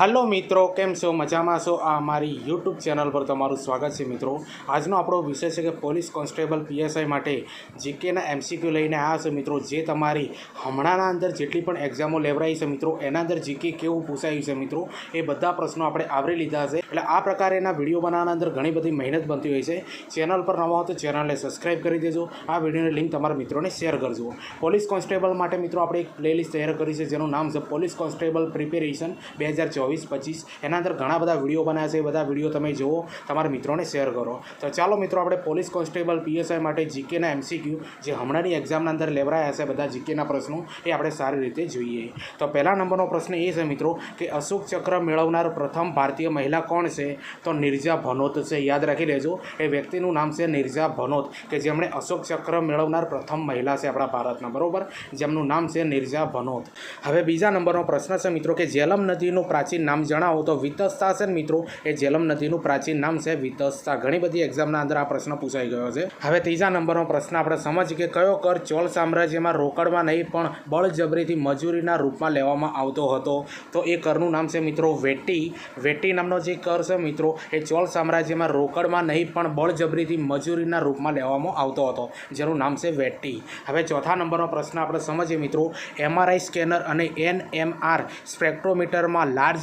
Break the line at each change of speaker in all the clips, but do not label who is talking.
હાલો મિત્રો, કેમ છો? મજામાં છો? આ અમારી યુટ્યુબ ચેનલ પર તમારું સ્વાગત છે મિત્રો. આજનો આપણો વિષય છે કે પોલીસ કોન્સ્ટેબલ પીએસઆઈ માટે જીકેના એમસીક્યુ લઈને આવ્યા છે મિત્રો. જે તમારી હમણાંના અંદર જેટલી પણ એક્ઝામો લેવરાઈ છે મિત્રો, એના અંદર જીકે કેવું પૂછાયું છે મિત્રો? એ બધા પ્રશ્નો આપણે આવરી લીધા છે. એટલે આ પ્રકારેના વીડિયો બનાવવાના અંદર ઘણી બધી મહેનત બનતી હોય છે. ચેનલ પર નવા હો તો ચેનલને સબસ્ક્રાઇબ કરી દેજો. આ વિડીયોની લિંક તમારા મિત્રોને શેર કરજો. પોલીસ કોન્સ્ટેબલ માટે મિત્રો આપણે એક પ્લેલિસ્ટ તૈયાર કરી છે, જેનું નામ છે પોલીસ કોન્સ્ટેબલ પ્રિપેરેશન બે હજાર ચોવીસ, પચીસ, એના અંદર ઘણા બધા વીડિયો બનાવ્યા છે એ બધા વીડિયો તમે જુઓ, તમારા મિત્રોને શેર કરો. તો ચાલો મિત્રો, આપણે પોલીસ કોન્સ્ટેબલ પીએસઆઈ માટે જીકેના એમસીક્યુ, જે હમણાંની એક્ઝામના અંદર લેવરાયા છે બધા જીકેના પ્રશ્નો, એ આપણે સારી રીતે જોઈએ. તો પહેલા નંબરનો પ્રશ્ન એ છે મિત્રો, કે અશોક ચક્ર મેળવનાર પ્રથમ ભારતીય મહિલા કોણ છે? તો નિર્જા ભનોત છે, યાદ રાખી લેજો. એ વ્યક્તિનું નામ છે નિર્જા ભનોત, કે જેમણે અશોક ચક્ર મેળવનાર પ્રથમ મહિલા છે આપણા ભારતના, બરાબર? જેમનું નામ છે નિર્જા ભનોત. હવે બીજા નંબરનો પ્રશ્ન છે મિત્રો, કે જેલમ નદીનું પ્રાચીન નામ જણાવો તો વિતસ્તા છે ને મિત્રો, એ જેલમ નદીનું પ્રાચીન નામ છે વિતસ્તા ઘણી બધી એક્ઝામના અંદર આ પ્રશ્ન પૂછાઈ ગયો છે. હવે ત્રીજા નંબરનો પ્રશ્ન આપણે સમજીએ કે કયો કર ચોલ સામ્રાજ્યમાં રોકડમાં નહીં, પણ બળજબરીથી મજૂરીના રૂપમાં લેવામાં આવતો હતો? તો એ કરનું નામ છે મિત્રો વેટી. વેટી નામનો જે કર છે મિત્રો, એ ચોલ સામ્રાજ્યમાં રોકડમાં નહીં, પણ બળજબરીથી મજૂરીના રૂપમાં લેવામાં આવતો હતો. જેનું નામ છે વેટી. હવે ચોથા નંબરનો પ્રશ્ન આપણે સમજીએ મિત્રો એમઆરઆઈ સ્કેનર અને એન એમ સ્પેક્ટ્રોમીટરમાં લાર્જ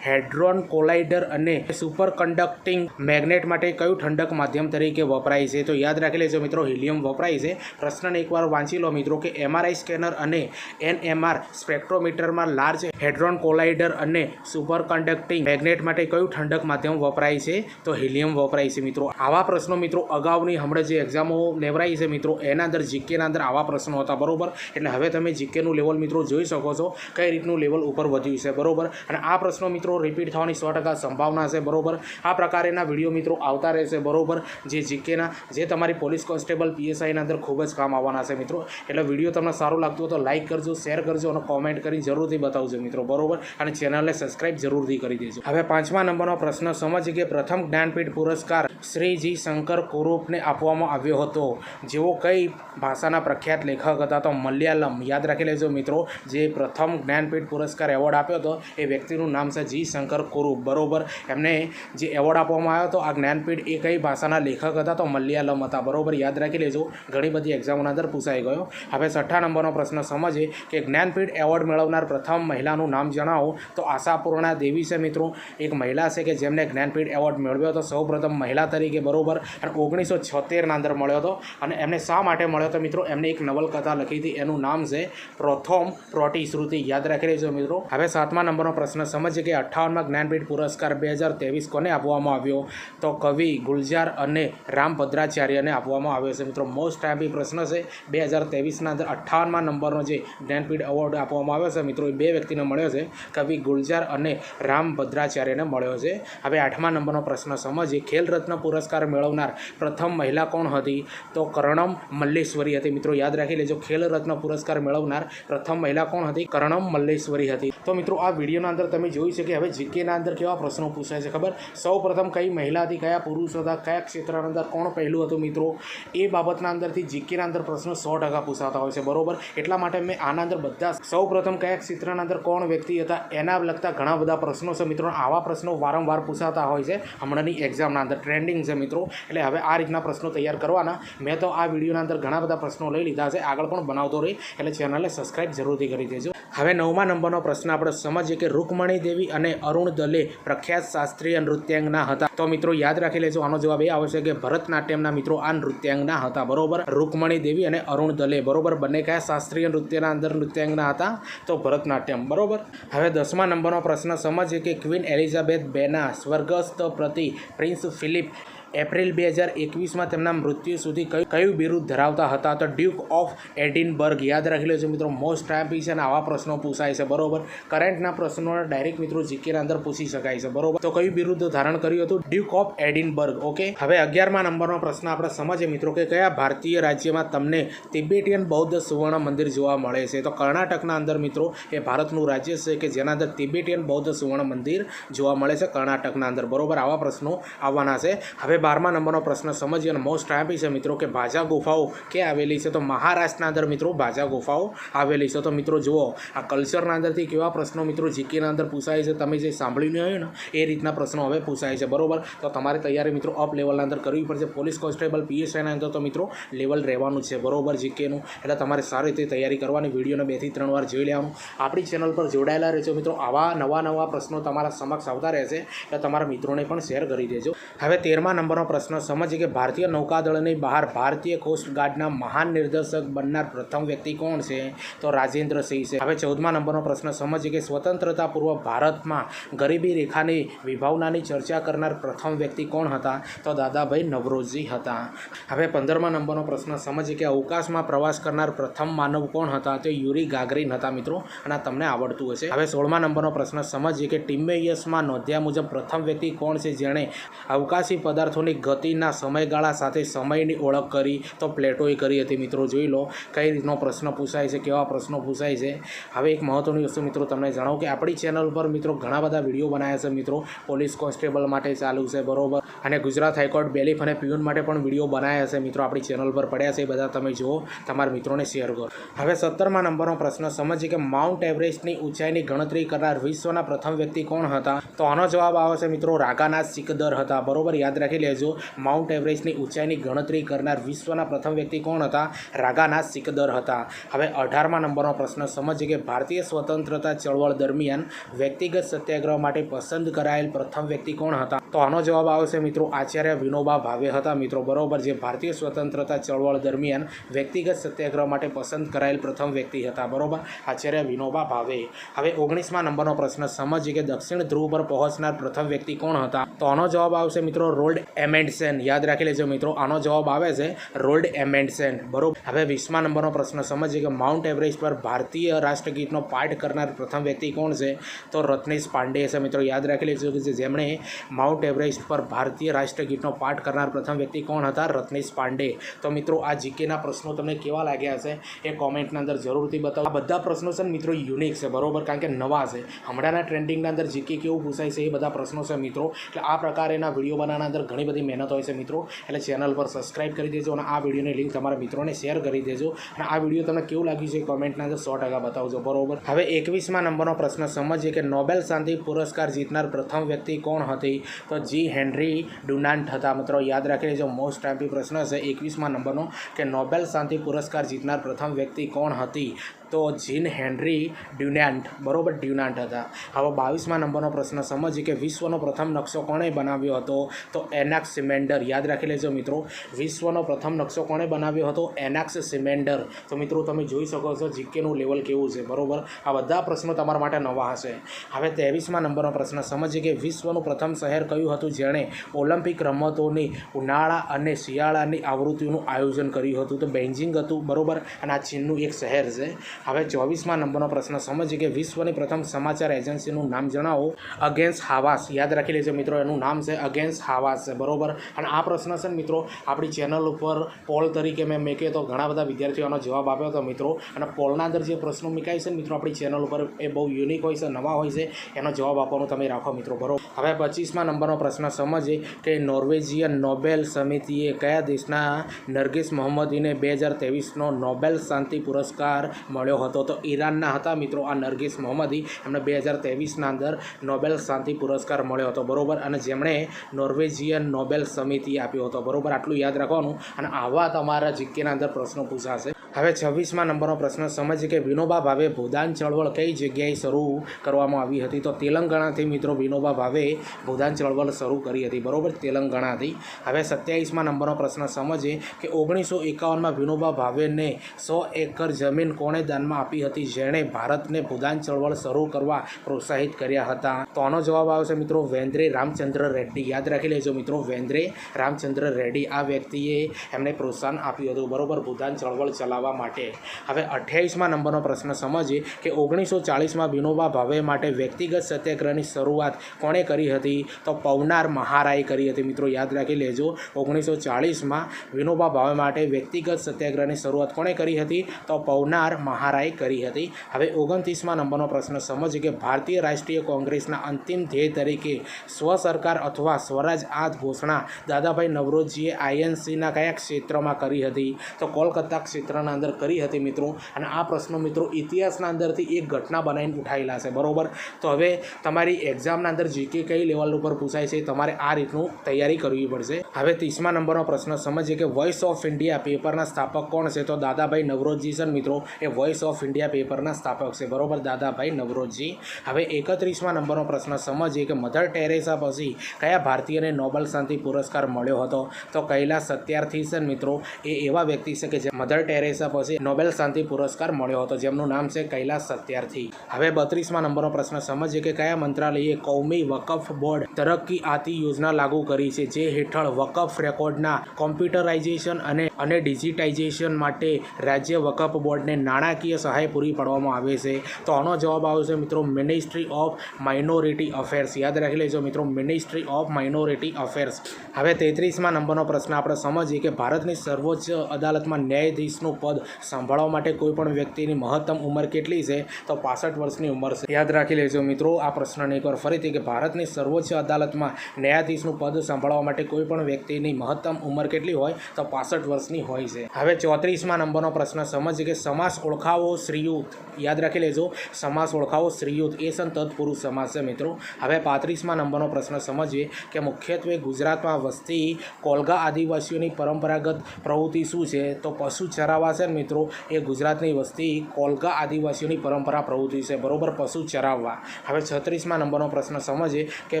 હેડ્રોન કોલાઇડર અને સુપર કન્ડક્ટિંગ મેગ્નેટ માટે કયું ઠંડક માધ્યમ તરીકે વપરાય છે? તો યાદ રાખી લેજો મિત્રો, હિલિયમ વપરાય છે. પ્રશ્નને એકવાર વાંચી લો મિત્રો કે એમઆરઆઈ સ્કેનર અને એનએમઆર સ્પેક્ટ્રોમીટરમાં લાર્જ હેડ્રોન કોલાઇડર અને સુપર કન્ડક્ટિંગ મેગ્નેટ માટે કયું ઠંડક માધ્યમ વપરાય છે? તો હિલિયમ વપરાય છે મિત્રો. આવા પ્રશ્નો મિત્રો અગાઉની હમણાં જે એક્ઝામો લેવરાઈ છે મિત્રો, એના અંદર જીકેના અંદર આવા પ્રશ્નો હતા, બરોબર? એટલે હવે તમે જીકેનું લેવલ મિત્રો જોઈ શકો છો, કઈ રીતનું લેવલ ઉપર વધ્યું છે, બરોબર? અને આ પ્રશ્નો મિત્રો રિપીટ થવાની સો સંભાવના છે, બરોબર? આ પ્રકારેના વીડિયો મિત્રો આવતા રહેશે, બરોબર? જે જીકેના, જે તમારી પોલીસ કોન્સ્ટેબલ પીએસઆઈના અંદર ખૂબ જ કામ આવવાના છે મિત્રો. એટલે વીડિયો તમને સારું લાગતું હોય તો લાઇક કરજો શેર કરજો અને કોમેન્ટ કરી જરૂરથી બતાવજો મિત્રો, બરોબર? અને ચેનલને સબસ્ક્રાઇબ જરૂરથી કરી દેજો. હવે પાંચમા નંબરનો પ્રશ્ન, સમજી કે પ્રથમ જ્ઞાનપીઠ પુરસ્કાર શ્રી જી શંકર કુરૂપને આપવામાં આવ્યો હતો. જેઓ કઈ ભાષાના પ્રખ્યાત લેખક હતા તો મલયાલમ. યાદ રાખી લેજો મિત્રો, જે પ્રથમ જ્ઞાનપીઠ પુરસ્કાર એવોર્ડ આપ્યો હતો, એ વ્યક્તિનું નામ છે જી શંકર કુરુ. બરોબર? એમને જે એવોર્ડ આપવામાં આવ્યો હતો, આ જ્ઞાનપીઠ એ કઈ ભાષાના લેખક હતા તો મલયાલમ હતા. બરોબર? યાદ રાખી લેજો, ઘણી બધી એક્ઝામોના અંદર પૂછાઈ ગયો. હવે છઠ્ઠા નંબરનો પ્રશ્ન સમજીએ કે જ્ઞાનપીઠ એવોર્ડ મેળવનાર પ્રથમ મહિલાનું નામ જણાવો. તો આશાપૂર્ણા દેવી છે મિત્રો. એક મહિલા છે કે જેમને જ્ઞાનપીઠ એવોર્ડ મેળવ્યો હતો, સૌપ્રથમ મહિલા તરીકે. બરોબર? અને ઓગણીસો છોતેરના અંદર મળ્યો હતો. અને એમને શા માટે મળ્યો હતો મિત્રો? એમને એક નવલકથા લખી હતી. એનું નામ છે પ્રથમ પ્રોટી શ્રુતિ યાદ રાખી લેજો મિત્રો. હવે સાતમા નંબરનો પ્રશ્ન સમજીએ કે અઠ્ઠાવનમાં જ્ઞાનપીઠ પુરસ્કાર બે હજાર ત્રેવીસ કોને આપવામાં આવ્યો? તો કવિ ગુલજાર અને રામ ભદ્રાચાર્યને આપવામાં આવ્યો છે. મિત્રો મોસ્ટ ટાઈપી પ્રશ્ન છે. બે હજાર ત્રેવીસના અંદર અઠ્ઠાવનમાં નંબરનો જે જ્ઞાનપીઠ એવોર્ડ આપવામાં આવ્યો છે. મિત્રો, એ બે વ્યક્તિને મળ્યો છે. કવિ ગુલજાર અને રામ ભદ્રાચાર્યને મળ્યો છે. હવે આઠમા નંબરનો પ્રશ્ન, સમજીએ. ખેલ રત્ન પુરસ્કાર મેળવનાર પ્રથમ મહિલા કોણ હતી? તો કર્ણમ મલ્લેશ્વરી હતી. મિત્રો, યાદ રાખી લેજો ખેલ રત્ન પુરસ્કાર મેળવનાર પ્રથમ મહિલા કોણ હતી? કર્ણમ મલ્લેશ્વરી હતી. તો મિત્રો, આ વિડીયોના અંદર તમે જોઈ છે કે હવે જીકેના અંદર કેવા પ્રશ્નો પૂછાય છે ખબર? સૌ પ્રથમ કઈ મહિલાથી કયા પુરુષ હતા? કયા ક્ષેત્રના અંદર કોણ પહેલું હતું મિત્રો? એ બાબતના અંદરથી જીકેના અંદર પ્રશ્નો સો ટકા પૂછાતા હોય છે. બરોબર? એટલા માટે મેં આના અંદર બધા સૌ પ્રથમ કયા ક્ષેત્રના અંદર કોણ વ્યક્તિ હતા? એના લગતા ઘણા બધા પ્રશ્નો છે મિત્રો. આવા પ્રશ્નો વારંવાર પૂછાતા હોય છે હમણાંની એક્ઝામના અંદર. ટ્રેન્ડિંગ છે મિત્રો. એટલે હવે આ રીતના પ્રશ્નો તૈયાર કરવાના. મેં તો આ વિડીયોના અંદર ઘણા બધા પ્રશ્નો લઈ લીધા છે. આગળ પણ બનાવતો રહી. એટલે ચેનલને સબસ્ક્રાઇબ જરૂરથી કરી દેજો. હવે નવમા નંબરનો પ્રશ્ન આપણે સમજીએ કે રૂકમણી દેવી અને અરુણ દલે પ્રખ્યાત શાસ્ત્રીય નૃત્યાંગના હતા. તો મિત્રો, યાદ રાખી લેજો, આનો જવાબ એ આવશે કે ભરતનાટ્યમના મિત્રો આ નૃત્યાંગના હતા. બરોબર? રૂકમણી દેવી અને અરુણ દલે. બરોબર? બંને કયા શાસ્ત્રીય નૃત્યના અંદર નૃત્યાંગના હતા? તો ભરતનાટ્યમ. બરોબર? હવે દસમા નંબરનો પ્રશ્ન સમજીએ કે ક્વીન એલિઝાબેથ બેના સ્વર્ગસ્થ પ્રતિ પ્રિન્સ ફિલિપ એપ્રિલ બે હજાર એકવીસમાં તેમના મૃત્યુ સુધી કયું કયું બિરુદ ધરાવતા હતા? તો ડ્યુક ઓફ એડિનબર્ગ યાદ રાખી લેજો મિત્રો, મોસ્ટ ટાઈમ છે અને આવા પ્રશ્નો પૂછાય છે, બરોબર? કરંટના પ્રશ્નો ડાયરેક્ટ મિત્રો જીકેના અંદર પૂછી શકાય છે, બરોબર? તો કયું બિરુદ ધારણ કર્યું હતું? Duke of Edinburgh, okay? હવે અગિયારમા નંબરનો પ્રશ્ન આપણે સમજીએ મિત્રો કે કયા ભારતીય રાજ્યમાં તમને તિબેટિયન બૌદ્ધ સુવર્ણ મંદિર જોવા મળે છે? તો કર્ણાટકના અંદર મિત્રો એ ભારતનું રાજ્ય છે કે જેના અંદર તિબેટિયન બૌદ્ધ સુવર્ણ મંદિર જોવા મળે છે કર્ણાટકના અંદર, બરોબર? આવા પ્રશ્નો આવવાના છે. હવે હવે બારમા નંબરનો પ્રશ્ન સમજીએ અને મોસ્ટ આપી છે મિત્રો કે ભાજા ગુફાઓ ક્યાં આવેલી છે તો મહારાષ્ટ્રના અંદર મિત્રો ભાજા ગુફાઓ આવેલી છે. તો મિત્રો જુઓ, આ કલ્ચરના અંદરથી કેવા પ્રશ્નો મિત્રો જીકેના અંદર પૂછાય છે. તમે જે સાંભળ્યું હોય ને, એ રીતના પ્રશ્નો હવે પૂછાય છે. બરોબર? તો તમારે તૈયારી મિત્રો અપ લેવલના અંદર કરવી પડશે. પોલીસ કોન્સ્ટેબલ પીએસઆઈના અંદર તો મિત્રો લેવલ રહેવાનું છે. બરોબર જીકેનું એટલે તમારે સારી રીતે તૈયારી કરવાની. વિડીયોને બેથી ત્રણ વાર જોઈ લેવાનું. આપણી ચેનલ પર જોડાયેલા રહેજો મિત્રો. આવા નવા નવા પ્રશ્નો તમારા સમક્ષ આવતા રહેશે. એટલે તમારા મિત્રોને પણ શેર કરી દેજો. હવે તેરમા નંબરનો પ્રશ્ન. સમજીએ કે ભારતીય નૌકાદળની બહાર ભારતીય કોસ્ટ ગાર્ડના મહાન નિર્દેશક બનનાર પ્રથમ વ્યક્તિ કોણ છે? તો રાજેન્દ્ર સિંહ છે. હવે ચૌદમા નંબરનો પ્રશ્ન. સમજીએ કે સ્વતંત્રતા પૂર્વ ભારતમાં ગરીબી રેખાની વિભાવનાની ચર્ચા કરનાર પ્રથમ વ્યક્તિ કોણ હતા? તો દાદાભાઈ નવરોજી હતા. હવે પંદરમા નંબરનો પ્રશ્ન. સમજીએ કે અવકાશમાં પ્રવાસ કરનાર પ્રથમ માનવ કોણ હતા? તો યુરી ગાગરીન હતા મિત્રો, અને તમને આવડતું હશે. હવે સોળમા નંબરનો પ્રશ્ન. સમજીએ કે ટિમ્મેયસમાં નોંધ્યા મુજબ પ્રથમ વ્યક્તિ કોણ છે? જેણે અવકાશી પદાર્થોની ગતિના સમયગાળા સાથે સમયની ઓળખ કરી તો પ્લેટોએ કરી હતી. મિત્રો, જોઈ લો, કઈ રીતનો પ્રશ્ન પૂછાય છે, કેવા પ્રશ્નો પૂછાય છે. હવે એક મહત્ત્વની વસ્તુ, મિત્રો, તમને જણાવું કે આપણી ચેનલ પર, મિત્રો, ઘણા બધા વીડિયો બનાવ્યા છે, મિત્રો. પોલીસ કોન્સ્ટેબલ માટે ચાલુ છે, બરોબર. અને ગુજરાત હાઈકોર્ટ બેલીફ અને પ્યુન માટે પણ વીડિયો બનાવ્યા છે, મિત્રો, આપણી ચેનલ પર પડ્યા છે, એ બધા તમે જુઓ, તમારા મિત્રોને શેર કરો. હવે સત્તરમા નંબરનો પ્રશ્ન, સમજીએ કે માઉન્ટ એવરેસ્ટની ઊંચાઈની ગણતરી કરનાર વિશ્વના પ્રથમ વ્યક્તિ કોણ હતા? તો આનો જવાબ આવે છે, મિત્રો રાગાનાથ સિકદર હતા, બરોબર? યાદ રાખી લેજો. માઉન્ટ એવરેસ્ટની ઊંચાઈની ગણતરી કરનાર વિશ્વના પ્રથમ વ્યક્તિ કોણ હતા? રાગાના સિકદર હતા. હવે અઢારમા નંબરનો પ્રશ્ન સમજીએ કે ભારતીય સ્વતંત્રતા ચળવળ દરમિયાન વ્યક્તિગત સત્યાગ્રહ માટે પસંદ કરાયેલ પ્રથમ વ્યક્તિ કોણ હતા? તો આનો જવાબ આવશે મિત્રો આચાર્ય વિનોબા ભાવે હતા મિત્રો. બરોબર જે ભારતીય સ્વતંત્રતા ચળવળ દરમિયાન વ્યક્તિગત સત્યાગ્રહ માટે પસંદ કરાયેલ પ્રથમ વ્યક્તિ હતા. બરોબર? આચાર્ય વિનોબા ભાવે. હવે ઓગણીસમા નંબરનો પ્રશ્ન સમજીએ કે દક્ષિણ ધ્રુવ પર પહોંચનાર પ્રથમ વ્યક્તિ કોણ હતા? તો આનો જવાબ આવશે મિત્રો રોલ્ડ એમેન્ડસેન. યાદ રાખી લેજો મિત્રો, આનો જવાબ આવે છે રોલ્ડ એમેન્ડસેન. બરોબર? હવે વીસમા નંબરનો પ્રશ્ન સમજીએ કે માઉન્ટ એવરેસ્ટ પર ભારતીય રાષ્ટ્રગીતનો પાઠ કરનાર પ્રથમ વ્યક્તિ કોણ છે? તો રત્નેશ પાંડે છે મિત્રો. યાદ રાખી લેજો કે જેમણે માઉન્ટ એવરેસ્ટ પર ભારતીય રાષ્ટ્રગીતનો પાઠ કરનાર પ્રથમ વ્યક્તિ કોણ હતા? રત્નેશ પાંડે. તો મિત્રો, આ જીકેના પ્રશ્નો તમને કેવા લાગ્યા છે? એ કોમેન્ટના અંદર જરૂરથી બતાવો. આ બધા પ્રશ્નો છે મિત્રો, યુનિક છે, બરોબર? કારણ કે નવા છે. હમણાંના ટ્રેન્ડિંગના અંદર જીકે કેવું પૂછાય છે એ બધા પ્રશ્નો છે મિત્રો. એટલે આ પ્રકારેના વીડિયો બનાવવાના અંદર ઘણી બધી મહેનત હોય છે મિત્રો. એટલે ચેનલ પર સબસ્ક્રાઇબ કરી દેજો અને આ વિડીયોની લિંક તમારા મિત્રોને શેર કરી દેજો. અને આ વીડિયો તમને કેવું લાગ્યું છે કોમેન્ટના અંદર સો ટકા બતાવજો, બરોબર? હવે એકવીસમાં નંબરનો પ્રશ્ન સમજીએ કે નોબેલ શાંતિ પુરસ્કાર જીતનાર પ્રથમ વ્યક્તિ કોણ હતી? તો જી હેનરી ડુનાન્ટ હતા મિત્રો, યાદ રાખી લેજો મોસ્ટ ટાઈપી પ્રશ્ન છે એકવીસમાં નંબરનો કે નોબેલ શાંતિ પુરસ્કાર જીતનાર પ્રથમ વ્યક્તિ કોણ હતી? તો જીન હેનરી ડ્યુનાન્ટ, બરોબર, ડ્યુનાન્ટ હતા. હવે બાવીસમાં નંબરનો પ્રશ્ન સમજીએ કે વિશ્વનો પ્રથમ નકશો કોણે બનાવ્યો હતો? તો એનાક્સ સિમેન્ડર, યાદ રાખી લેજો મિત્રો. વિશ્વનો પ્રથમ નકશો કોણે બનાવ્યો હતો? એનાક્સ સિમેન્ડર. તો મિત્રો તમે જોઈ શકો છો જીકેનું લેવલ કેવું છે, બરોબર? આ બધા પ્રશ્નો તમારા માટે નવા હશે. હવે ત્રેવીસમાં નંબરનો પ્રશ્ન સમજીએ કે વિશ્વનું પ્રથમ શહેર કયું હતું? જેણે ઓલિમ્પિક રમતોની ઉનાળા અને શિયાળાની આવૃત્તિનું આયોજન કર્યું હતું. તો બેન્જિંગ હતું, બરોબર? અને આ ચીનનું એક શહેર છે. હવે ચોવીસમાં નંબરનો પ્રશ્ન સમજીએ કે વિશ્વની પ્રથમ સમાચાર એજન્સીનું નામ જણાવો. અગેન્સ્ટ હાવાસ યાદ રાખી લેજો મિત્રો, એનું નામ છે અગેન્સ્ટ હાવાસ છે બરોબર? અને આ પ્રશ્ન છે ને મિત્રો, આપણી ચેનલ ઉપર પોલ તરીકે મેં મેકે તો ઘણા બધા વિદ્યાર્થીઓનો જવાબ આપ્યો હતો મિત્રો. અને પોલના અંદર જે પ્રશ્નો મૂકાય છે મિત્રો, આપણી ચેનલ ઉપર એ બહુ યુનિક હોય છે, નવા હોય છે, એનો જવાબ આપવાનો તમે રાખો મિત્રો, બરોબર? હવે પચીસમાં નંબરનો પ્રશ્ન સમજીએ કે નોર્વેજિયન નોબેલ સમિતિએ કયા દેશના નરગીસ મોહમ્મદીને બે હજાર ત્રેવીસનો નોબેલ શાંતિ પુરસ્કાર મળ્યો? હતો તો ઈરાનના હતા મિત્રો આ નરગીસ મોહમ્મદી. એમને બે હજાર ત્રેવીસના અંદર નોબેલ શાંતિ પુરસ્કાર મળ્યો હતો. બરોબર? અને જેમણે નોર્વેજિયન નોબેલ સમિતિ આપ્યો હતો. બરોબર? આટલું યાદ રાખવાનું. અને આવા તમારા જીકેના અંદર પ્રશ્નો પૂછાશે. હવે છવ્વીસમાં નંબરનો પ્રશ્ન, સમજ કે વિનોબા ભાવે ભૂદાન ચળવળ કઈ જગ્યાએ શરૂ કરવામાં આવી હતી? તો તેલંગાણાથી મિત્રો વિનોબા ભાવે ભૂદાન ચળવળ શરૂ કરી હતી. બરોબર, તેલંગાણાથી. હવે સત્યાવીસમાં નંબરનો પ્રશ્ન, સમજે કે ઓગણીસો એકાવનમાં વિનોબા ભાવેને સો એકર જમીન કોણે દાનમાં આપી હતી? જેણે ભારતને ભૂદાન ચળવળ શરૂ કરવા પ્રોત્સાહિત કર્યા હતા. તો આનો જવાબ આવશે મિત્રો વેન્દ્રે રામચંદ્ર રેડ્ડી. યાદ રાખી લેજો મિત્રો વેન્દ્રે રામચંદ્ર રેડ્ડી આ વ્યક્તિએ એમને પ્રોત્સાહન આપ્યું હતું. બરોબર, ભૂદાન ચળવળ ચલાવવા કરવા માટે. હવે અઠ્યાવીસમાં નંબરનો પ્રશ્ન સમજીએ કે ઓગણીસો ચાળીસમાં વિનોબા ભાવે માટે વ્યક્તિગત સત્યાગ્રહની શરૂઆત કોણે કરી હતી? તો પવનાર મહારાએ કરી હતી. મિત્રો, યાદ રાખી લેજો, ઓગણીસો ચાળીસમાં વિનોબા ભાવે માટે વ્યક્તિગત સત્યાગ્રહની શરૂઆત કોણે કરી હતી? તો પવનાર મહારાએ કરી હતી. હવે ઓગણત્રીસમાં નંબરનો પ્રશ્ન સમજીએ કે ભારતીય રાષ્ટ્રીય કોંગ્રેસના અંતિમ ધ્યેય તરીકે સ્વ સરકાર અથવા સ્વરાજ આ ઘોષણા દાદાભાઈ નવરોજીએ આઈએનસીના કયા ક્ષેત્રમાં કરી હતી? તો કોલકાતા ક્ષેત્રના અંદર કરી હતી મિત્રો. અને આ પ્રશ્નો મિત્રો ઇતિહાસના અંદરથી એક ઘટના બનાવીને ઉઠાયેલા છે, બરોબર? તો હવે તમારી એક્ઝામના અંદર જીકે કઈ લેવલ ઉપર પૂછાય છે તમારે આ રીતનું તૈયારી કરવી પડશે. હવે ત્રીસમા નંબરનો પ્રશ્ન, સમજીએ કે વોઇસ ઓફ ઇન્ડિયા પેપરના સ્થાપક કોણ છે? તો દાદાભાઈ નવરોજી છે મિત્રો, એ વોઇસ ઓફ ઇન્ડિયા પેપરના સ્થાપક છે, બરોબર? દાદાભાઈ નવરોજી. હવે એકત્રીસમા નંબરનો પ્રશ્ન, સમજીએ કે મધર ટેરેસા પછી કયા ભારતીયને નોબેલ શાંતિ પુરસ્કાર મળ્યો હતો? તો કૈલાસ સત્યાર્થી છે મિત્રો, એ એવા વ્યક્તિ છે કે જે મધર ટેરેસા પછી નોબેલ શાંતિ પુરસ્કાર મળ્યો હતો, જેમનું નામ છે કૈલાસ સત્યાર્થી. હવે બત્રીસમાં નંબરનો પ્રશ્ન સમજીએ કે કયા મંત્રાલયે કૌમી વકફ બોર્ડ તરક્કી આતી યોજના લાગુ કરી છે, જે હેઠળ વકફ રેકોર્ડના કોમ્પ્યુટરાઇઝેશન અને અને ડિજિટાઇઝેશન માટે રાજ્ય વકફ બોર્ડને નાણાકીય સહાય પૂરી પાડવામાં આવે છે? તો આનો જવાબ આવશે મિત્રો મિનિસ્ટ્રી ઓફ માઇનોરિટી અફેર્સ. યાદ રાખી લેજો મિત્રો મિનિસ્ટ્રી ઓફ માઇનોરિટી અફેર્સ. હવે તેત્રીસમાં નંબરનો પ્રશ્ન આપણે સમજીએ કે ભારતની સર્વોચ્ચ અદાલતમાં ન્યાયાધીશનું પદ સંભાળવા માટે કોઈ પણ વ્યક્તિની મહત્તમ ઉંમર કેટલી છે, તો પાસઠ વર્ષની ઉંમર છે. યાદ રાખી લેજો મિત્રો, આ પ્રશ્નને એકવાર ફરીથી કે ભારતની સર્વોચ્ચ અદાલતમાં ન્યાયાધીશનું પદ સંભાળવા માટે કોઈ પણ વ્યક્તિની મહત્તમ ઉંમર કેટલી હોય, તો પાસઠ વર્ષની હોય છે. હવે ચોત્રીસમાં નંબરનો પ્રશ્ન સમજીએ કે સમાસ ઓળખાવો શ્રીયુત. યાદ રાખી લેજો, સમાસ ઓળખાવો શ્રીયુત. એ સન તત્પુરુષ સમાસ છે મિત્રો. હવે પાંત્રીસમાં નંબરનો પ્રશ્ન, સમજીએ કે મુખ્યત્વે ગુજરાતમાં વસતી કોલગા આદિવાસીઓની પરંપરાગત પ્રવૃત્તિ શું છે, તો પશુ ચરાવવા છે મિત્રો, એ ગુજરાતની વસ્તી કોલગા આદિવાસીઓની પરંપરા પ્રવૃત્તિ છે. બરોબર, પશુ ચરાવવા. હવે છત્રીસમાં નંબરનો પ્રશ્ન સમજે કે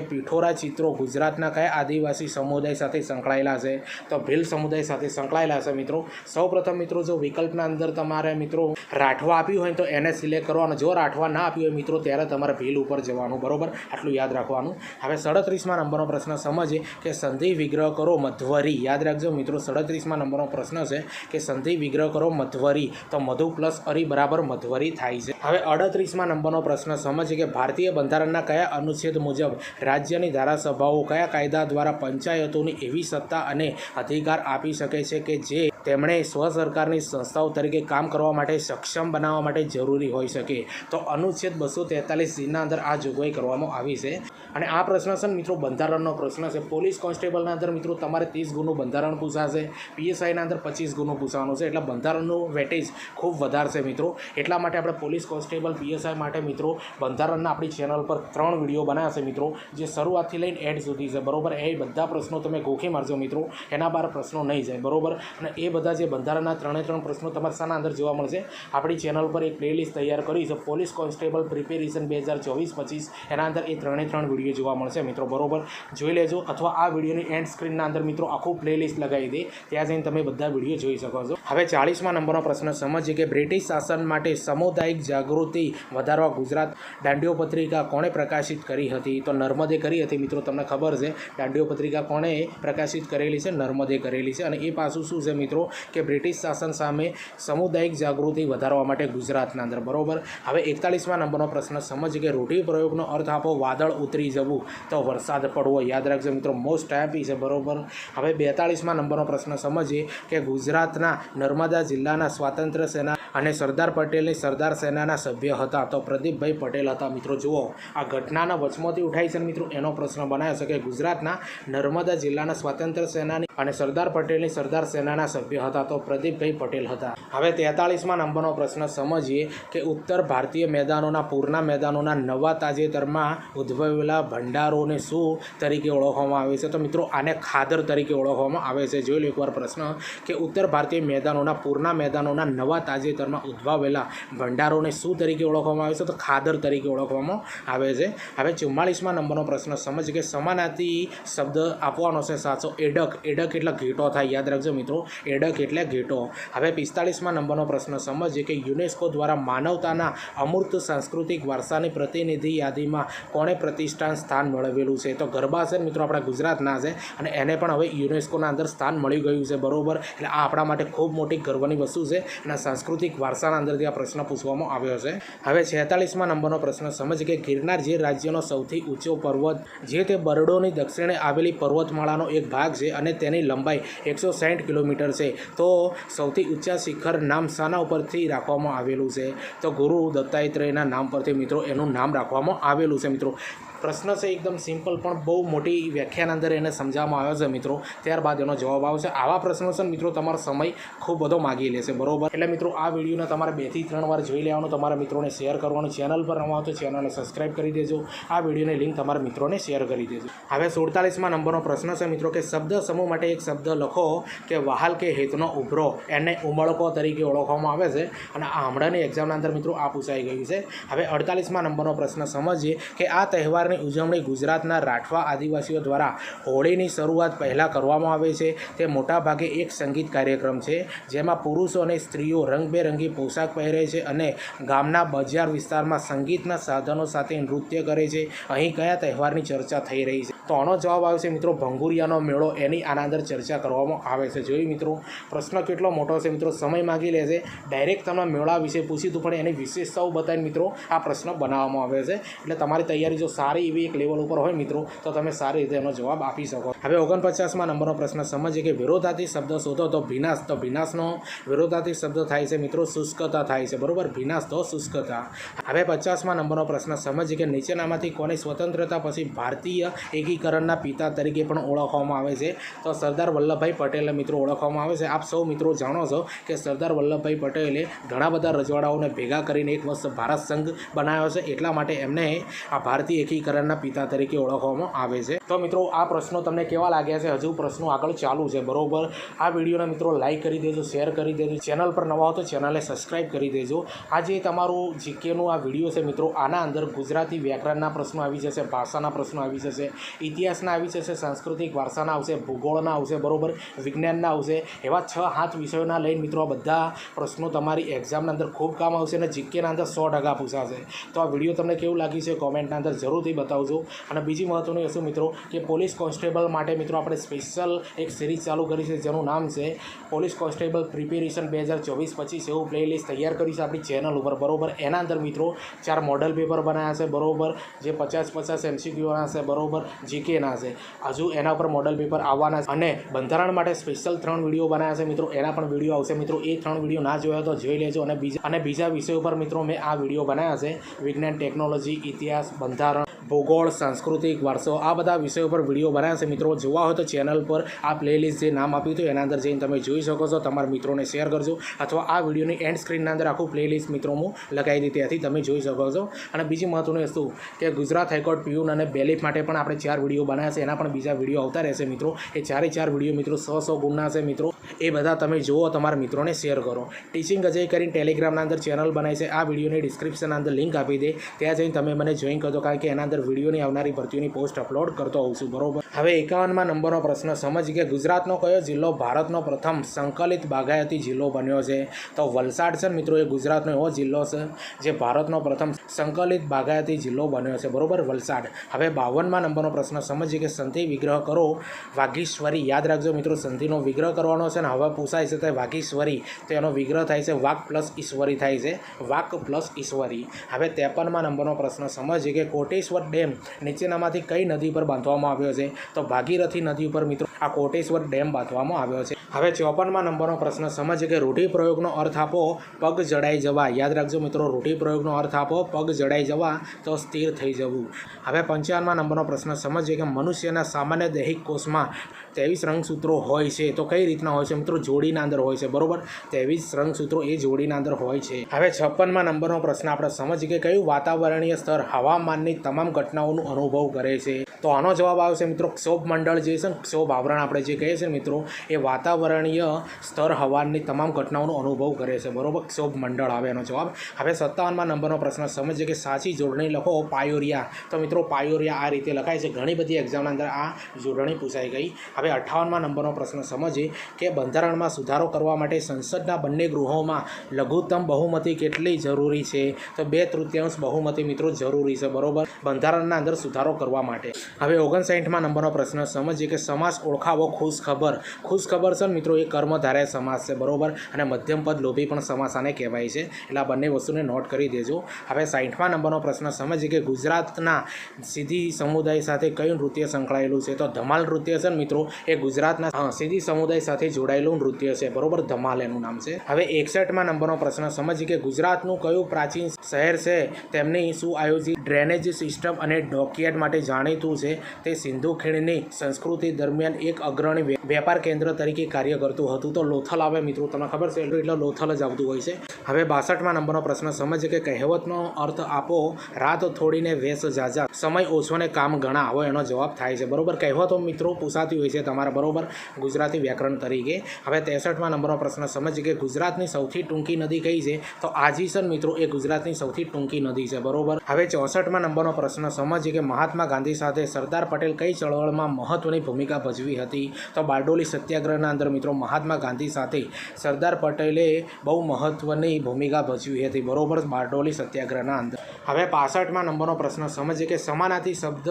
પીઠોરા ચિત્રો ગુજરાતના કયા આદિવાસી સમુદાય સાથે સંકળાયેલા છે? તો ભીલ સમુદાય સાથે સંકળાયેલા છે મિત્રો. સૌપ્રથમ મિત્રો, જો વિકલ્પના અંદર તમારે મિત્રો રાઠવા આપ્યું હોય તો એને સિલેક્ટ કરવાનું. જો રાઠવા ના આપ્યું હોય મિત્રો, ત્યારે તમારે ભીલ ઉપર જવાનું. બરોબર? આટલું યાદ રાખવાનું. હવે સડત્રીસમાં નંબરનો પ્રશ્ન સમજે કે સંધિ વિગ્રહ કરો મધ્વરી. યાદ રાખજો મિત્રો, સડત્રીસમાં નંબરનો પ્રશ્ન છે કે સંધિ વિગ્રહ કરો મધ્વરી. તો મધુ પ્લસ અરી બરાબર મધ્વરી થાય છે. હવે અડત્રીસમાં નંબરનો પ્રશ્ન સમજીએ કે ભારતીય બંધારણના કયા અનુચ્છેદ મુજબ રાજ્યની ધારાસભાઓ કયા કાયદા દ્વારા પંચાયતોની એવી સત્તા અને અધિકાર આપી શકે છે કે જે તેમણે સ્વ સરકારની સંસ્થાઓ તરીકે કામ કરવા માટે સક્ષમ બનાવવા માટે જરૂરી હોઈ શકે. તો અનુચ્છેદ બસો તેતાલીસ સીના અંદર આ જોગવાઈ કરવામાં આવી છે. અને આ પ્રશ્ન છે મિત્રો બંધારણનો પ્રશ્ન છે. પોલીસ કોન્સ્ટેબલના અંદર મિત્રો તમારે ત્રીસ ગુણનું બંધારણ પૂછાશે. પીએસઆઈના અંદર પચીસ ગુણનું પૂછવાનું છે. એટલે બંધારણનું વેટેજ ખૂબ વધારશે મિત્રો. એટલા માટે આપણે પોલીસ કોન્સ્ટેબલ, પીએસઆઈ માટે મિત્રો બંધારણના આપણી ચેનલ પર ત્રણ વીડિયો બનાવ્યા છે મિત્રો, જે શરૂઆતથી લઈને એડ સુધી છે. બરોબર? એ બધા પ્રશ્નો તમે ગોખી મારજો મિત્રો. એના બાર પ્રશ્નો નહીં જાય. બરોબર? અને એ બધા જે બંધારણના ત્રણે ત્રણ પ્રશ્નો તમારે શાના અંદર જોવા મળશે. આપણી ચેનલ પર એક પ્લેલિસ્ટ તૈયાર કરી છે. પોલીસ કોન્સ્ટેબલ પ્રિપેરેશન બે હજાર ચોવીસ પચીસ. એના અંદર એ ત્રણે ત્રણ વીડિયો જોવા મળશે મિત્રો. બરોબર? જોઈ લેજો અથવા આ વિડીયોની એન્ડ સ્ક્રીનના અંદર મિત્રો આખું પ્લેલિસ્ટ લગાવી દે. ત્યાં જઈને તમે બધા વીડિયો જોઈ શકો છો. હવે ચાળીસમાં નંબરનો પ્રશ્ન સમજીએ કે બ્રિટિશ શાસન માટે સામુદાયિક જાગૃતિ વધારવા ગુજરાત દાંડીઓ પત્રિકા કોણે પ્રકાશિત કરી હતી? તો નર્મદે કરી હતી મિત્રો. તમને ખબર છે દાંડીઓ પત્રિકા કોણે પ્રકાશિત કરેલી છે? નર્મદે કરેલી છે. અને એ પાછું શું છે મિત્રો? કે બ્રિટિશ શાસન સામે સામુદાયિક જાગૃતિ વધારવા માટે ગુજરાતના અંદર. બરાબર? હવે એકતાલીસમાં નંબરનો પ્રશ્ન, સમજ કે રૂઢિ પ્રયોગનો અર્થ આપો, વાદળ ઉતરી જવું તો વરસાદ પડવો. યાદ રાખજો મિત્રો મોસ્ટ હેપી છે, બરાબર? હવે બેતાળીસમાં નંબરનો પ્રશ્ન, સમજીએ કે ગુજરાતના નર્મદા જિલ્લાના સ્વાતંત્ર્ય સેના અને સરદાર પટેલની સરદાર સેનાના સભ્ય હતા તો પ્રદીપભાઈ પટેલ હતા. મિત્રો, જુઓ, આ ઘટનાના વચમાંથી ઉઠાઈ છે મિત્રો? એનો પ્રશ્ન બનાવ્યો છે કે ગુજરાતના નર્મદા જિલ્લાના સ્વાતંત્ર્ય સેનાની અને સરદાર પટેલની સરદાર સેનાના સભ્ય હતા તો પ્રદીપભાઈ પટેલ હતા. હવે તેતાળીસમાં નંબરનો પ્રશ્ન સમજીએ કે ઉત્તર ભારતીય મેદાનોના, પૂરના મેદાનોના નવા તાજેતરમાં ઉદ્ભવેલા ભંડારોને શું તરીકે ઓળખવામાં આવે છે? તો મિત્રો, આને ખાદર તરીકે ઓળખવામાં આવે છે. જોઈ લો એકવાર પ્રશ્ન. કે ઉત્તર ભારતીય મેદાનોના, પૂરના મેદાનોના નવા તાજેતરમાં ઉદ્ભવેલા ભંડારોને શું તરીકે ઓળખવામાં આવે છે? તો ખાદર તરીકે ઓળખવામાં આવે છે. હવે ચુમ્માળીસમાં નંબરનો પ્રશ્ન સમજ કે સમાનાર્થી શબ્દ આપવાનો છે સાચો. એડક. એડક એટલે ઘેટો થાય. યાદ રાખજો મિત્રો. મેડક એટલે ઘેટો. હવે પિસ્તાળીસમાં નંબરનો પ્રશ્ન. સમજીએ કે યુનેસ્કો દ્વારા માનવતાના અમૂર્ત સાંસ્કૃતિક વારસાની પ્રતિનિધિ યાદીમાં કોણે પ્રતિષ્ઠાન સ્થાન મેળવેલું છે? તો ગરબા છે મિત્રો આપણા ગુજરાતના છે અને એને પણ હવે યુનેસ્કોના અંદર સ્થાન મળી ગયું છે. બરોબર? એટલે આ આપણા માટે ખૂબ મોટી ગર્વની વસ્તુ છે અને સાંસ્કૃતિક વારસાના અંદરથી આ પ્રશ્ન પૂછવામાં આવ્યો છે. હવે છેતાલીસમાં નંબરનો પ્રશ્ન. સમજ કે ગિરનાર જે રાજ્યનો સૌથી ઊંચો પર્વત જે તે બરડોની દક્ષિણે આવેલી પર્વતમાળાનો એક ભાગ છે અને તેની લંબાઈ એકસો કિલોમીટર છે. તો સૌથી ઊંચા શિખર નામ શાના ઉપરથી રાખવામાં આવેલું છે. તો ગુરુ દત્તાત્રેયના નામ પરથી મિત્રો એનું નામ રાખવામાં આવેલું છે મિત્રો. પ્રશ્ન છે એકદમ સિમ્પલ, પણ બહુ મોટી વ્યાખ્યાના અંદર એને સમજાવવામાં આવ્યો છે મિત્રો. ત્યારબાદ એનો જવાબ આવશે. આવા પ્રશ્નો છે મિત્રો, તમારો સમય ખૂબ બધો માગી લેશે. બરોબર? એટલે મિત્રો, આ વિડીયોને તમારે બેથી ત્રણ વાર જોઈ લેવાનું. તમારા મિત્રોને શેર કરવાનું. ચેનલ પર નવા તો ચેનલને સબસ્ક્રાઈબ કરી દેજો. આ વિડીયોની લિંક તમારા મિત્રોને શેર કરી દેજો. હવે સુડતાલીસમાં નંબરનો પ્રશ્ન છે મિત્રો કે શબ્દ સમૂહ માટે એક શબ્દ લખો કે વહાલ કે હેતનો ઉભરો. એને ઉમળકો તરીકે ઓળખવામાં આવે છે. અને આ હમણાંની એક્ઝામના અંદર મિત્રો આ પૂછાઈ ગયું છે. હવે અડતાલીસમાં નંબરનો પ્રશ્ન સમજીએ કે આ તહેવારની ઉજવણી ગુજરાતના રાઠવા આદિવાસીઓ દ્વારા હોળીની શરૂઆત પહેલાં કરવામાં આવે છે. તે મોટાભાગે એક સંગીત કાર્યક્રમ છે, જેમાં પુરુષો અને સ્ત્રીઓ રંગબેરંગી પોશાક પહેરે છે અને ગામના બજાર વિસ્તારમાં સંગીતના સાધનો સાથે નૃત્ય કરે છે. અહીં કયા તહેવારની ચર્ચા થઈ રહી છે? તો આનો જવાબ આવશે મિત્રો ભંગુરિયાનો મેળો, એની આના અંદર ચર્ચા કરવામાં આવે છે. જોયું મિત્રો, પ્રશ્ન કેટલો મોટો છે મિત્રો, સમય માગી લેશે ડાયરેક્ટ તમને મેળા વિશે પૂછી તું પણ એની વિશેષતાઓ બતાવીને મિત્રો આ પ્રશ્ન બનાવવામાં આવે છે. એટલે તમારી તૈયારી જો સારી એવી એક લેવલ ઉપર હોય મિત્રો, તો તમે સારી રીતે એનો જવાબ આપી શકો. હવે ઓગણપચાસમાં નંબરનો પ્રશ્ન સમજીએ કે વિરોધાથી શબ્દ શોધો તો ભીનાશ, તો ભીનાશનો વિરોધાથી શબ્દ થાય છે મિત્રો, શુષ્કતા થાય છે. બરાબર? ભીનાશ તો શુષ્કતા. હવે પચાસમાં નંબરનો પ્રશ્ન સમજીએ કે નીચેનામાંથી કોની સ્વતંત્રતા પછી ભારતીય એકીકરણના પિતા તરીકે પણ ઓળખવામાં આવે છે? તો સરદાર વલ્લભભાઈ પટેલને મિત્રો ઓળખવામાં આવે છે. આપ સૌ મિત્રો જાણો છો કે સરદાર વલ્લભભાઈ પટેલે ઘણા બધા રજવાડાઓને ભેગા કરીને એક વર્ષ ભારત સંઘ બનાવ્યો છે. એટલા માટે એમને આ ભારતીય એકીકરણના પિતા તરીકે ઓળખવામાં આવે છે. તો મિત્રો, આ પ્રશ્નો તમને કેવા લાગ્યા છે? હજુ પ્રશ્નો આગળ ચાલુ છે, બરોબર? આ વિડીયોને મિત્રો લાઇક કરી દેજો, શેર કરી દેજો. ચેનલ પર નવા હો તો ચેનલને સબસ્ક્રાઈબ કરી દેજો. આ જે તમારું જીકેનું આ વીડિયો છે મિત્રો, આના અંદર ગુજરાતી વ્યાકરણના પ્રશ્નો આવી જશે, ભાષાના પ્રશ્નો આવી જશે, ઇતિહાસના આવી જશે, સાંસ્કૃતિક વારસાના આવશે, ભૂગોળના આવશે, બરોબર? વિજ્ઞાનના આવશે. એવા છ હાથ વિષયોના લઈને મિત્રો, આ બધા પ્રશ્નો તમારી એક્ઝામના અંદર ખૂબ કામ આવશે અને જીકેના અંદર સો ટકા પૂછાશે. તો આ વીડિયો તમને કેવું લાગ્યું છે? કોમેન્ટના અંદર જરૂરથી બતાવજો. અને બીજી મહત્ત્વની વસ્તુ મિત્રો, કે પોલીસ કોન્સ્ટેબલ માટે મિત્રો આપણે સ્પેશિયલ એક સિરીઝ ચાલુ કરી છે, જેનું નામ છે પોલીસ કોન્સ્ટેબલ પ્રિપેરેશન બે હજાર ચોવીસ પચીસ એવું પ્લેલિસ્ટ તૈયાર કરી છે આપણી ચેનલ ઉપર. બરોબર? એના અંદર મિત્રો ચાર મોડલ પેપર બનાવ્યા છે, બરોબર? જે પચાસ પચાસ એમસીક્યુના છે, બરોબર? જીકેના છે. હજુ એના ઉપર મોડલ પેપર આવવાના છે. અને બંધારણ માટે સ્પેશિયલ ત્રણ વીડિયો બનાવ્યા છે મિત્રો. એના પણ વીડિયો આવશે મિત્રો. એ ત્રણ વીડિયો ના જોયા તો જોઈ લેજો. અને બીજા અને બીજા વિષયો ઉપર મિત્રો મેં આ વીડિયો બનાવ્યા છે. વિજ્ઞાન, ટેકનોલોજી, ઇતિહાસ, બંધારણ ભૂગોળ, સાંસ્કૃતિક વારસો, આ બધા વિષયો પર વીડિયો બનાવ્યા છે. મિત્રો, જોવા હોય તો ચેનલ પર આ પ્લેલિસ્ટ જે નામ આપ્યું હતું, એના અંદર જઈને તમે જોઈ શકો છો. તમારા મિત્રોને શેર કરજો. અથવા આ વિડીયોની એન્ડ સ્ક્રીનના અંદર આખું પ્લેલિસ્ટ મિત્રો હું લગાવી દીધી ત્યાંથી તમે જોઈ શકો છો. અને બીજી મહત્ત્વની વસ્તુ, કે ગુજરાત હાઈકોર્ટ પ્યુન અને બેલીફ માટે પણ આપણે ચાર વીડિયો બનાવ્યા છે. એના પણ બીજા વીડિયો આવતા રહેશે મિત્રો. એ ચારે ચાર વીડિયો મિત્રો સો સો ગુણના છે મિત્રો. એ બધા તમે જુઓ, તમારા મિત્રોને શેર કરો. ટીચિંગ અજય કરીને ટેલિગ્રામના અંદર ચેનલ બનાવી છે. આ વિડીયોની ડિસ્ક્રિપ્શનના અંદર લિંક આપી દે. ત્યાં જઈને તમે મને જોઈન કરજો, કારણ કે એના અંદર વિડીયોની આવનારી ભરતીઓની પોસ્ટ અપલોડ કરતો હોઉં છું, બરોબર? હવે એકાવનમાં નંબરનો પ્રશ્ન, સમજ કે ગુજરાતનો કયો જિલ્લો ભારતનો પ્રથમ સંકલિત બાગાયતી જિલ્લો બન્યો છે? તો વલસાડ છે મિત્રો, એ ગુજરાતનો એવો જિલ્લો છે જે ભારતનો પ્રથમ સંકલિત બાગાયતી જિલ્લો બન્યો છે, બરોબર? વલસાડ. હવે બાવનમાં નંબરનો પ્રશ્ન સમજીએ કે સંધિ વિગ્રહ કરો. વાઘીશ્વરી યાદ રાખજો મિત્રો, સંધિનો વિગ્રહ કરવાનો છે ને, હવે પૂછાય છે તે વાઘીશ્વરી તો એનો વિગ્રહ થાય છે, વાક પ્લસ ઈશ્વરી થાય છે, વાક પ્લસ ઈશ્વરી. હવે ત્રેપનમાં નંબરનો પ્રશ્ન સમજીએ કે કોટેશ્વર ડેમ નીચેનામાંથી કઈ નદી પર બાંધવામાં આવ્યો છે? તો ભાગીરથી નદી ઉપર મિત્રો આ કોટેશ્વર ડેમ બાંધવામાં આવ્યો છે. હવે ચોપનમાં નંબરનો પ્રશ્ન, સમજ કે રૂઢિપ્રયોગનો અર્થ આપો, પગ જડાઈ જવા. યાદ રાખજો મિત્રો રૂઢિપ્રયોગનો અર્થ આપો, પગ જડાઈ જવા તો સ્થિર થઈ જવું. હવે પંચાવનમાં નંબરનો પ્રશ્ન સમજીએ કે મનુષ્યના સામાન્ય દૈહિક કોષમાં ત્રેવીસ રંગસૂત્રો હોય છે તો કઈ રીતના હોય છે? મિત્રો, જોડીના અંદર હોય છે, બરોબર? ત્રેવીસ રંગસૂત્રો એ જોડીના અંદર હોય છે. હવે છપ્પનમાં નંબરનો પ્રશ્ન, આપણે સમજીએ કે કયું વાતાવરણીય સ્તર હવામાનની તમામ ઘટનાઓનું અનુભવ કરે છે. તો આનો જવાબ આવશે મિત્રો ક્ષોભ મંડળ જે છે ક્ષોભ આવરણ આપણે જે કહીએ છીએ મિત્રો, એ વાતાવરણીય સ્તર હવાની તમામ ઘટનાઓનો અનુભવ કરે છે. બરોબર? ક્ષોભ મંડળ આવે એનો જવાબ. હવે સત્તાવનમાં નંબરનો પ્રશ્ન સમજીએ કે સાચી જોડણી લખો પાયોરિયા. તો મિત્રો પાયોરિયા આ રીતે લખાય છે. ઘણી બધી એક્ઝામના અંદર આ જોડણી પૂછાઈ ગઈ. હવે અઠાવનમાં નંબરનો પ્રશ્ન સમજીએ કે બંધારણમાં સુધારો કરવા માટે સંસદના બંને ગૃહોમાં લઘુત્તમ બહુમતી કેટલી જરૂરી છે? તો બે તૃતીયાંશ બહુમતી મિત્રો જરૂરી છે. બરોબર? બંધારણના અંદર સુધારો કરવા માટે. હવે ઓગણસાઠમાં નંબરનો પ્રશ્ન સમજીએ કે સમાસ ઓળખાવો ખુશ ખબર ખુશ ખબર છે મિત્રો, એ કર્મધારે સમાસ છે, બરોબર? અને મધ્યમ પદ લોભી પણ સમાસ આને કહેવાય છે. એટલે આ બંને વસ્તુને નોટ કરી દેજો. હવે સાઠમા નંબરનો પ્રશ્ન સમજીએ કે ગુજરાતના સીધી સમુદાય સાથે કયું નૃત્ય સંકળાયેલું છે? તો ધમાલ નૃત્ય છે મિત્રો, એ ગુજરાતના સીધી સમુદાય સાથે જોડાયેલું નૃત્ય છે, બરોબર? ધમાલ એનું નામ છે. હવે એકસઠમાં નંબરનો પ્રશ્ન સમજીએ કે ગુજરાતનું કયું પ્રાચીન શહેર છે? તેમની સુઆયોજિત ડ્રેનેજ સિસ્ટમ અને ડોકયાર્ડ માટે જાણીતું છે, તે સિંધુ ખીણની સંસ્કૃતિ દરમિયાન એક અગ્રણી વેપાર કેન્દ્ર તરીકે કાર્ય કરતું હતું. તો લોથલ આવે મિત્રો, તમને ખબર છે? એટલે લોથલ જ આવતું હોય છે. હવે બાસઠમાં નંબરનો પ્રશ્ન, સમજ કે કહેવતનો અર્થ આપો, રાત થોડીને વેસ જાજા, સમય ઓછો ને કામ ઘણા હોય એનો જવાબ થાય છે. બરોબર? કહેવતો મિત્રો પૂછાતી હોય છે તમારા, બરોબર? ગુજરાતી વ્યાકરણ તરીકે. હવે ત્રેસઠમાં નંબરનો પ્રશ્ન, સમજ કે ગુજરાતની સૌથી ટૂંકી નદી કઈ છે? તો આજીસન મિત્રો, એ ગુજરાતની સૌથી ટૂંકી નદી છે. બરોબર? હવે ચોસઠમાં નંબરનો પ્રશ્ન સમજીએ કે મહાત્મા ગાંધી સાથે સરદાર પટેલ કઈ ચળવળમાં મહત્વની ભૂમિકા ભજવી હતી? તો બારડોલી સત્યાગ્રહના અંદર મિત્રો મહાત્મા ગાંધી સાથે સરદાર પટેલે બહુ મહત્વની ભૂમિકા ભજવી હતી. બરોબર બારડોલી સત્યાગ્રહના અંદર. હવે પાસઠમાં નંબરનો પ્રશ્ન સમજીએ કે સમાનાથી શબ્દ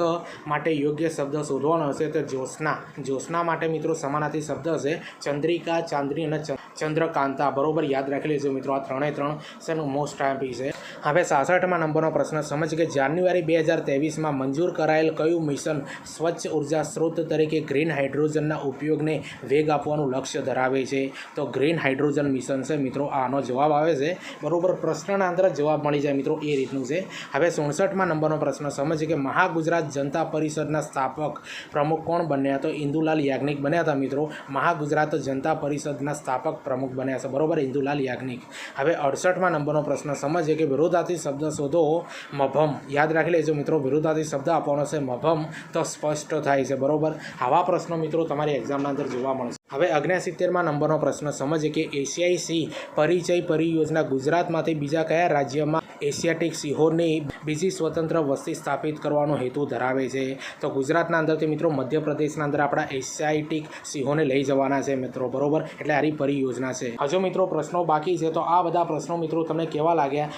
માટે યોગ્ય શબ્દ શોધવાનો હશે તો જ્યોત્સના. જ્યોત્સના માટે મિત્રો સમાનાથી શબ્દ હશે ચંદ્રિકા ચાંદની અને ચંદ્રકાંતા. બરોબર યાદ રાખી લેજો મિત્રો, આ ત્રણે ત્રણ મોસ્ટ ટાઈમ છે. હવે સાસઠમાં નંબરનો પ્રશ્ન, સમજ કે જાન્યુઆરી બે હજાર ત્રેવીસમાં મંજૂર કરાયેલ કયું મિશન સ્વચ્છ ઊર્જા સ્ત્રોત તરીકે ગ્રીન હાઇડ્રોજનના ઉપયોગને વેગ આપવાનું લક્ષ્ય ધરાવે છે? તો ગ્રીન હાઇડ્રોજન મિશન છે મિત્રો આનો જવાબ આવે છે. બરોબર, પ્રશ્નના અંદર જવાબ મળી જાય મિત્રો, એ રીતનું છે. હવે સુડસઠમાં નંબરનો પ્રશ્ન, સમજ કે મહાગુજરાત જનતા પરિષદના સ્થાપક પ્રમુખ કોણ બન્યા? તો ઇન્દુલાલ યાજ્ઞિક બન્યા હતા મિત્રો. મહાગુજરાત જનતા પરિષદના સ્થાપક પ્રમુખ બન્યા છે. બરોબર, ઇન્દુલાલ યાજ્ઞિક. હવે અડસઠમાં નંબરનો પ્રશ્ન, સમજે કે વિરોધાર્થી શબ્દ શોધો, મભમ. યાદ રાખી લેજો મિત્રો વિરુદ્ધાર્થી શબ્દ આપવાનો છે મભમ, તો સ્પષ્ટ થાય છે, બરોબર? આવા પ્રશ્નો મિત્રો તમારી એક્ઝામના અંદર જોવા મળશે. હવે અગ્નેસિત્તેરમાં નંબરનો પ્રશ્ન, સમજીએ કે એશિયાઈ પરિચય પરિયોજના ગુજરાતમાંથી બીજા કયા રાજ્યમાં એશિયાટિક સિંહોની બીજી સ્વતંત્ર વસ્તી સ્થાપિત કરવાનો હેતુ ધરાવે છે? તો ગુજરાતના અંદરથી મિત્રો, મધ્યપ્રદેશના અંદર આપણા એશિયાટિક સિંહોને લઈ જવાના છે મિત્રો, બરોબર? એટલે આરી પરિયોજના છે. હજુ મિત્રો પ્રશ્નો બાકી છે, તો આ બધા પ્રશ્નો મિત્રો તમને કેવા લાગ્યા?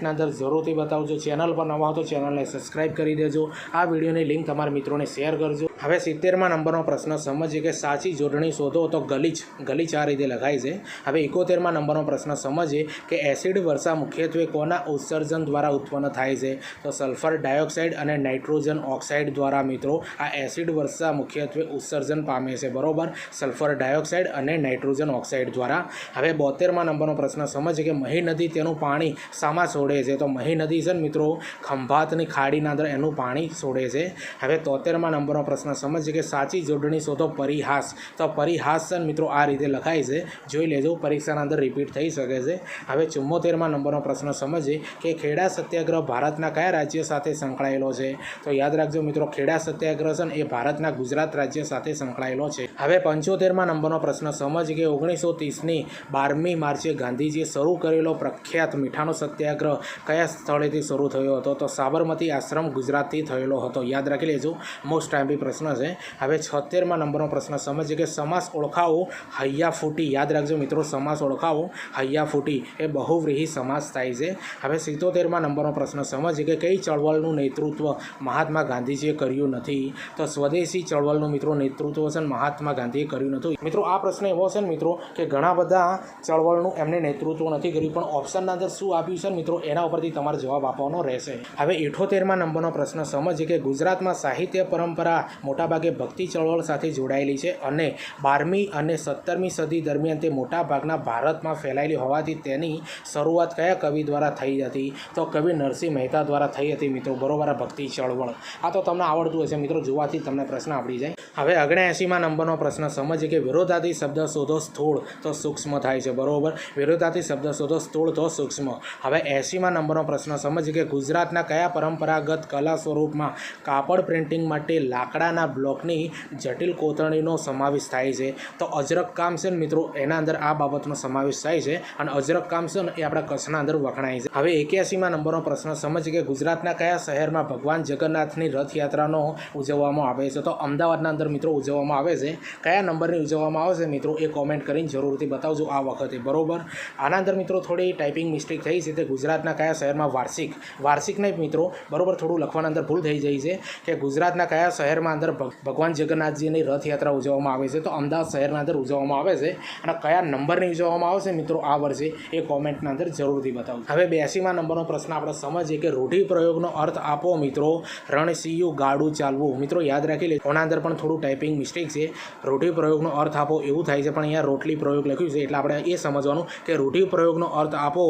કોમેન્ટના અંદર જરૂરથી બતાવજો. ચેનલ પર નવા હો તો ચેનલને સબસ્ક્રાઇબ કરી દેજો. આ વિડીયોની લિંક તમારા મિત્રોને શેર કરજો. હવે સિત્તેરમાં નંબરનો પ્રશ્ન સમજીએ કે સાચી જોડણી શોધો તો ગલીચ ગલીચ આ રીતે લખાય છે. હવે એકોતેરમાં નંબરનો પ્રશ્ન સમજીએ કે એસિડ વર્ષા મુખ્યત્વે કોના ઉત્સર્જન દ્વારા ઉત્પન્ન થાય છે? તો સલ્ફર ડાયોક્સાઇડ અને નાઇટ્રોજન ઓક્સાઇડ દ્વારા મિત્રો આ એસિડ વર્ષા મુખ્યત્વે ઉત્સર્જન પામે છે, બરાબર? સલ્ફર ડાયોક્સાઇડ અને નાઇટ્રોજન ઓક્સાઇડ દ્વારા. હવે બોતેરમાં નંબરનો પ્રશ્ન સમજીએ કે મહી નદી તેનું પાણી શામાં છોડે છે. તો મહી નદી છે ને મિત્રો, ખંભાતની ખાડીના અંદર એનું પાણી છોડે છે. હવે તોતેરમાં નંબરનો પ્રશ્ન સમજીએ કે સાચી જોડણી શોધો પરિહાસ. તો પરિહાસ છે મિત્રો, આ રીતે લખાય છે. જોઈ લેજો, પરીક્ષાના અંદર રિપીટ થઈ શકે છે. હવે ચુમ્મોતેરમાં નંબરનો પ્રશ્ન સમજીએ કે ખેડા સત્યાગ્રહ ભારતના કયા રાજ્ય સાથે સંકળાયેલો છે? તો યાદ રાખજો મિત્રો, ખેડા સત્યાગ્રહ છે એ ભારતના ગુજરાત રાજ્ય સાથે સંકળાયેલો છે. હવે પંચોતેરમાં નંબરનો પ્રશ્ન, સમજ કે ઓગણીસો ત્રીસની બારમી માર્ચે ગાંધીજીએ શરૂ કરેલો પ્રખ્યાત મીઠાનો સત્યાગ્રહ કયા સ્થળેથી શરૂ થયો હતો? તો સાબરમતી આશ્રમ ગુજરાતથી થયેલો હતો. યાદ રાખી લેજો મોસ્ટ ટાઈમ પ્રશ્ન છે. હવે છોતેરમાં નંબરનો પ્રશ્ન, સમજીએ કે સમાસ ઓળખાવો, હૈયા ફૂટી. યાદ રાખજો મિત્રો, સમાસ ઓળખાવો, હૈયા ફૂટી. એ બહુવ્રીહી સમાસ થાય છે. હવે સિત્તોતેરમાં નંબરનો પ્રશ્ન, સમજીએ કે કઈ ચળવળનું નેતૃત્વ મહાત્મા ગાંધીજીએ કર્યું નથી? તો સ્વદેશી ચળવળનું મિત્રો નેતૃત્વ છે મહાત્મા ગાંધીએ કર્યું નથી. મિત્રો, આ પ્રશ્ન એવો છે ને મિત્રો, કે ઘણા બધા ચળવળનું એમને નેતૃત્વ નથી કર્યું, પણ ઓપ્શનના અંદર શું આપ્યું છે મિત્રો? એના ઉપરથી તમારે જવાબ આપવાનો રહેશે. હવે ઇઠોતેરમાં નંબરનો પ્રશ્ન, સમજીએ કે ગુજરાતમાં સાહિત્ય પરંપરા મોટાભાગે ભક્તિ ચળવળ સાથે જોડાયેલી છે અને બારમી અને સત્તરમી સદી દરમિયાન તે મોટાભાગના ભારતમાં ફેલાયેલી હોવાથી તેની શરૂઆત કયા કવિ દ્વારા થઈ હતી? તો કવિ નરસિંહ મહેતા દ્વારા થઈ હતી મિત્રો, બરોબર ભક્તિ ચળવળ. આ તો તમને આવડતું હશે મિત્રો, જોવાથી તમને પ્રશ્ન આવડી જાય. હવે અગણ્યાએંશીમાં નંબરનો પ્રશ્ન, સમજીએ કે વિરોધાથી શબ્દ શોધો સ્થૂળ તો સૂક્ષ્મ થાય છે, બરોબર? વિરોધાથી શબ્દ શોધો સ્થૂળ તો સૂક્ષ્મ. હવે એંસીમાં નંબરનો પ્રશ્ન. સમજીએ કે ગુજરાતના કયા પરંપરાગત કલા સ્વરૂપમાં કાપડ પ્રિન્ટિંગ માટે લાકડાના બ્લોકની જટિલ કોતરણીનો સમાવેશ થાય છે? તો અજરક કામ છે ને મિત્રો, એના અંદર આ બાબતનો સમાવેશ થાય છે અને અજરક કામ છે ને એ આપણા કચ્છના અંદર વખણાય છે. હવે એક્યાસીમાં નંબરનો પ્રશ્ન. સમજીએ કે ગુજરાતના કયા શહેરમાં ભગવાન જગન્નાથની રથયાત્રાનો ઉજવવામાં આવે છે? તો અમદાવાદના અંદર મિત્રો ઉજવવામાં આવે છે. કયા નંબરની ઉજવવામાં આવે છે મિત્રો એ કોમેન્ટ કરીને જરૂરથી બતાવજો આ વખતે. બરોબર? આના અંદર મિત્રો થોડી ટાઈપિંગ મિસ્ટેક થઈ છે. તે ગુજરાતના કયા શહેરમાં વાર્ષિક? વાર્ષિક નહીં મિત્રો, બરોબર થોડું લખવાના અંદર ભૂલ થઈ જાય છે કે ગુજરાતના કયા શહેરમાં અંદર ભગવાન જગન્નાથજીની રથયાત્રા ઉજવવામાં આવે છે? તો અમદાવાદ શહેરના અંદર ઉજવવામાં આવે છે અને કયા નંબરની ઉજવવામાં આવશે મિત્રો આ વર્ષે એ કોમેન્ટના અંદર જરૂરથી બતાવું હવે બ્યાસીમાં નંબરનો પ્રશ્ન આપણે સમજીએ કે રૂઢિ પ્રયોગનો અર્થ આપો મિત્રો. રણસિયું ગાડું ચાલવું. મિત્રો યાદ રાખી લે ઓના અંદર પણ થોડું ટાઈપિંગ મિસ્ટેક છે. રૂઢિપ્રયોગનો અર્થ આપો એવું થાય છે પણ અહીંયા રોટલી પ્રયોગ લખ્યું છે એટલે આપણે એ સમજવાનું કે રૂઢિ પ્રયોગનો અર્થ આપો.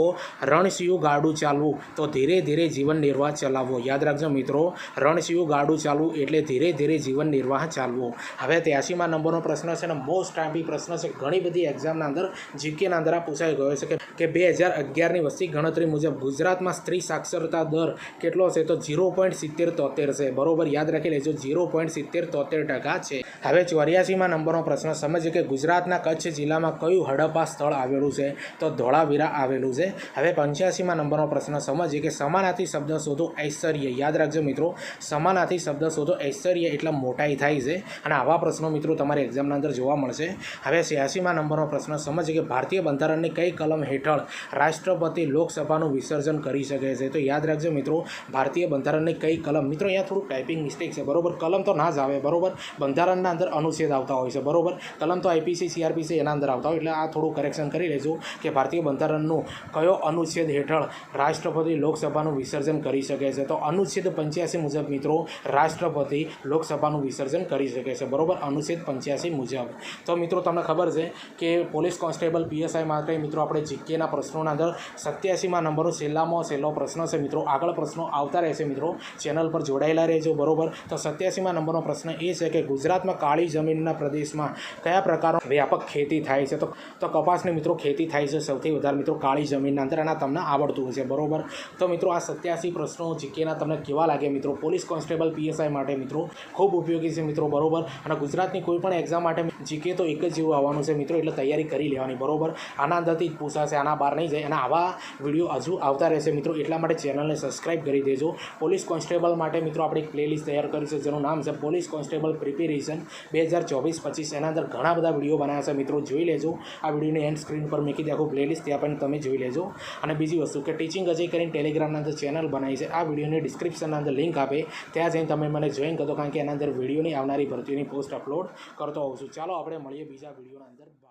રણસિયું ગાડું ચાલવું. તો ધીરે ધીરે જીવન નિર્વાહ ચલાવવો. યાદ રાખજો મિત્રો રણસિયું ગાડું ચાલવું એટલે ધીરે ધીરે જીવન નિર્વાહ ચાલવો. હવે ત્યાસીમાં નંબરનો પ્રશ્ન છે અને મોસ્ટ ટાઈમ્પી પ્રશ્ન છે. ઘણી બધી એક્ઝામના અંદર જીકેના અંદર આ પૂછાઈ ગયો છે કે બે હજાર અગિયારની વસ્તી ગણતરી મુજબ ગુજરાતમાં સ્ત્રી સાક્ષરતા દર કેટલો છે? તો ઝીરો પોઈન્ટ સિત્તેર તોતેર છે. બરોબર, યાદ રાખી લેજો, ઝીરો પોઈન્ટ સિત્તેર તોતેર ટકા છે. હવે ચોર્યાસીમાં નંબરનો પ્રશ્ન, સમજીએ કે ગુજરાતના કચ્છ જિલ્લામાં કયું હડપ્પા સ્થળ આવેલું છે? તો ધોળાવીરા આવેલું છે. હવે પંચ્યાસીમાં નંબરનો પ્રશ્ન સમજીએ કે સમાનાર્થી શબ્દ શોધો ઐશ્વર્ય. યાદ રાખજો મિત્રો, સમાનાર્થી શબ્દ શોધો ઐશ્વર્ય એટલે મોટાઈ થાય છે. અને આવા પ્રશ્નો મિત્રો તમારી એક્ઝામના અંદર જોવા મળશે. હવે છ્યાસીમાં નંબરનો પ્રશ્ન સમજીએ કે ભારતીય બંધારણની કઈ કલમ હેઠળ રાષ્ટ્રપતિ લોકસભાનું વિસર્જન કરી શકે છે? તો યાદ રાખજો મિત્રો, ભારતીય બંધારણની કઈ કલમ, મિત્રો અહીંયા થોડું ટાઈપિંગ મિસ્ટેક છે, બરોબર? કલમ તો ના જ આવે, બરોબર? બંધારણના અંદર અનુચ્છેદ આવતા હોય છે, બરોબર? કલમ તો આઈપીસી સીઆરપીસી એના અંદર આવતા હોય, એટલે આ થોડું કરેક્શન કરી લેજો કે ભારતીય બંધારણનું કયો અનુચ્છેદ હેઠળ રાષ્ટ્રપતિ લોકસભાનું વિસર્જન કરી શકે છે. તો અનુચ્છેદ પંચ્યાસી મુજબ મિત્રો, રાષ્ટ્રપતિ લોકસભાનું વિસર્જન કરી શકે છે. બરોબર? અનુચ્છેદ પંચ્યાસી મુજબ. તો મિત્રો, તમને ખબર છે કે પોલીસ કોન્સ્ટેબલ પીએસઆઈ માટે મિત્રો આપણે જીકેના પ્રશ્નોના અંદર સત્યાસીમાં નંબરનો છેલ્લામાં છેલ્લો પ્રશ્ન છે મિત્રો. આગળ પ્રશ્નો આવતા રહેશે મિત્રો. ચેનલ પર જોડાયેલા રહેજો. બરોબર? તો સત્યાસીમાં નંબરનો પ્રશ્ન એ છે કે ગુજરાતમાં કાળી જમીનના પ્રદેશમાં કયા પ્રકારનો વ્યાપક ખેતી થાય છે? તો તો કપાસની મિત્રો ખેતી થાય છે સૌથી વધારે મિત્રો કાળી જમીનના અંદર અને તમને આવડતું હશે, બરોબર? તો મિત્રો, આ સત્યાસી પ્રશ્નો જીકેના તમને કેવા લાગે મિત્રો? પોલીસ કોન્સ્ટેબલ પીએસઆઈ માટે મિત્રો ખૂબ ઉપયોગી છે મિત્રો, બરોબર? અને ગુજરાતની કોઈ પણ એક્ઝામ માટે જીકે તો એક જ જેવું આવવાનું છે મિત્રો, એટલે તૈયારી કરી લેવાની, બરોબર? આના અંદરથી જ પૂછાશે, આના બહાર નહીં જાય. અને આવા વીડિયો હજુ આવતા રહેશે મિત્રો, એટલા માટે ચેનલને સબસ્ક્રાઈબ કરી દેજો. પોલીસ કોન્સ્ટેબલ માટે મિત્રો, આપણે એક પ્લેલિસ્ટ તૈયાર કરી છે, જેનું નામ છે પોલીસ કોન્સ્ટેબલ પ્રિપેરેશન બે હજાર ચોવીસ પચીસ. એના અંદર ઘણા બધા વીડિયો બનાવ્યા છે મિત્રો, જોઈ લેજો. આ વિડીયોની એન્ડ સ્ક્રીન પર મૂકી દે આખું પ્લેલિસ્ટ ત્યાં પણ તમે જોઈ લેજો. અને બીજી વસ્તુ કે ટીચિંગ અજય કરીને ટેલિગ્રામના અંદર ચેનલ બનાવી છે. આ વિડીયોની ડિસ્ક્રિપ્શનના અંદર લિંક આપે. ત્યાં જઈને તમે મને જોઈન કરો, કારણ કે એના અંદર વિડીયોની આવનારી ભરતીઓની પોસ્ટ અપલોડ કરતો હોઉં છું. ચાલો, આપણે મળીએ બીજા વિડીયોના અંદર.